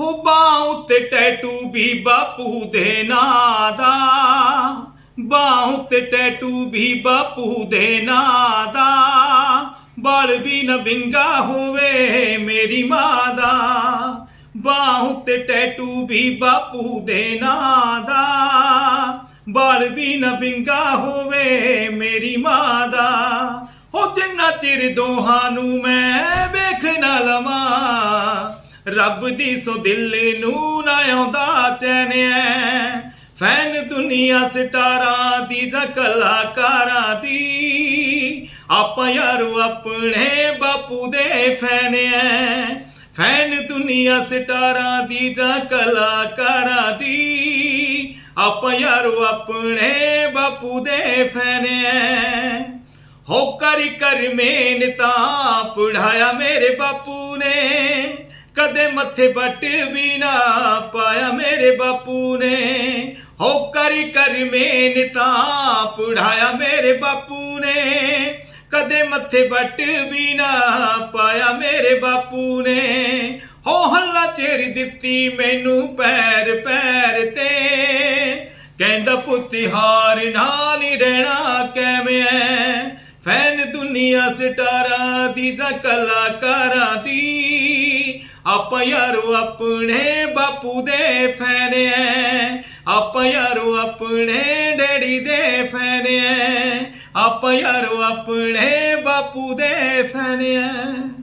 ਹੋ ਬਾਂਹ ਉੱਤੇ ਟੈਟੂ ਵੀ ਬਾਪੂ ਦੇ ਨਾਂ ਦਾ। ਬਾਂਹ ਉੱਤੇ ਟੈਟੂ ਵੀ ਬਾਪੂ ਦੇ ਨਾਂ ਦਾ। ਬਾਲ ਵੀ ਨਾ ਵਿੰਗਾ ਹੋਵੇ ਮੇਰੀ ਮਾਂ ਦਾ। ਬਾਂਹ ਉੱਤੇ ਟੈਟੂ ਵੀ ਬਾਪੂ ਦੇ ਨਾਂ ਦਾ। ਬਾਲ ਵੀ ਨਾ ਵਿੰਗਾ ਹੋਵੇ ਮੇਰੀ ਮਾਂ ਦਾ। ਹੋ ਜਿੰਨਾ ਚਿਰ ਦੋਹਾਂ ਨੂੰ ਮੈਂ ਵੇਖ ਨਾ ਲਵਾਂ ਰੱਬ ਦੀ ਸੋ ਦਿਲ ਨੂੰ ਨਾ ਆਉਂਦਾ ਚੈਨਿਆ ਫੈਨ ਦੁਨੀਆ ਸਟਾਰਾਂ ਦੀ ਦਾ ਕਲਾਕਾਰਾਂ ਦੀ। ਆਪਾਂ ਯਾਰੋ ਆਪਣੇ ਬਾਪੂ ਦੇ ਫੈਨ ਐ। ਫੈਨ ਦੁਨੀਆ ਸਟਾਰਾਂ ਦੀ ਦਾ ਕਲਾਕਾਰਾਂ ਦੀ। ਆਪਾਂ ਯਾਰੋ ਆਪਣੇ ਬਾਪੂ ਦੇ ਫੈਨ ਐ। ਹੋ ਕਰ ਕਰ ਮਿਹਨਤਾਂ ਪੜਾਇਆ ਮੇਰੇ ਬਾਪੂ ਨੇ। ਕਦੇ ਮੱਥੇ ਬੱਟ ਵੀ ਨਾ ਪਾਇਆ ਮੇਰੇ ਬਾਪੂ ਨੇ। ਹੋ ਕਰੀ ਕਰ ਤਾਂ ਪੜਾਇਆ ਮੇਰੇ ਬਾਪੂ ਨੇ। ਕਦੇ ਮੱਥੇ ਬੱਟ ਵੀ ਨਾ ਪਾਇਆ ਮੇਰੇ ਬਾਪੂ ਨੇ। ਹੋ ਹੱਲਾ ਚੇਰੀ ਦਿੱਤੀ ਮੈਨੂੰ ਪੈਰ ਪੈਰ ਤੇ। ਕਹਿੰਦਾ ਪੁੱਤ ਹਾਰ ਨਾ ਨਹੀਂ ਰਹਿਣਾ ਕਿਵੇਂ ਫੈਨ ਦੁਨੀਆ ਸਟਾਰਾਂ ਦੀ ਦਾ ਕਲਾਕਾਰਾਂ ਦੀ ਆਪਾਂ ਯਾਰੋ ਆਪਣੇ ਬਾਪੂ ਦੇ ਫੈਨ ਐ। ਆਪਾਂ ਯਾਰੋ ਆਪਣੇ ਡੈਡੀ ਦੇ ਫੈਨ ਐ। ਆਪਾਂ ਯਾਰੋ ਆਪਣੇ ਬਾਪੂ ਦੇ ਫੈਨ ਐ।